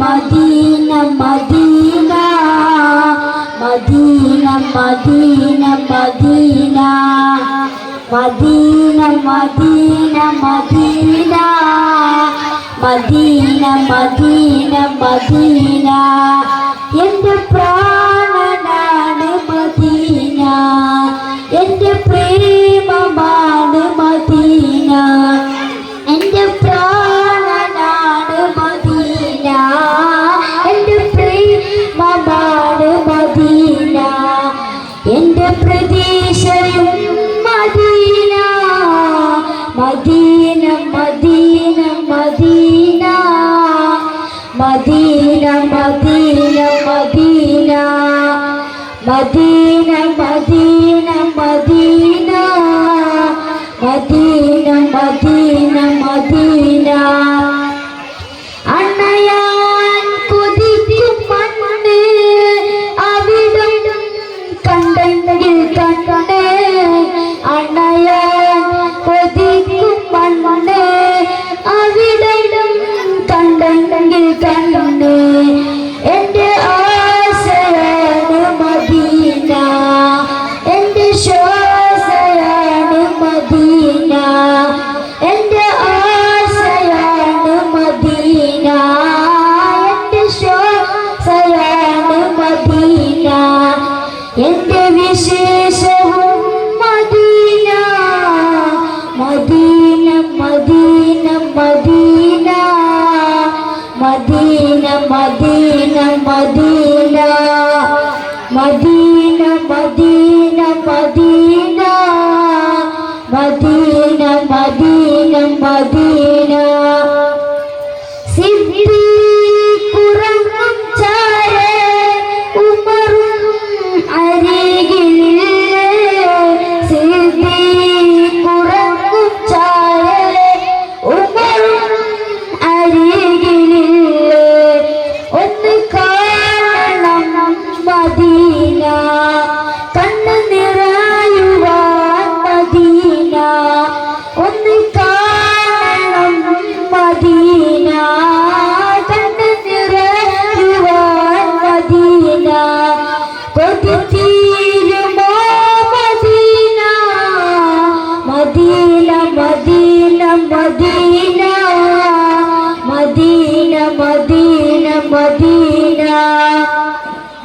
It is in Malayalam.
Medina Medina Medina Medina Medina. Medina Medina Medina. Medina Medina Medina. എന്റെ പ്രാണനാണ് മദീന. എന്റെ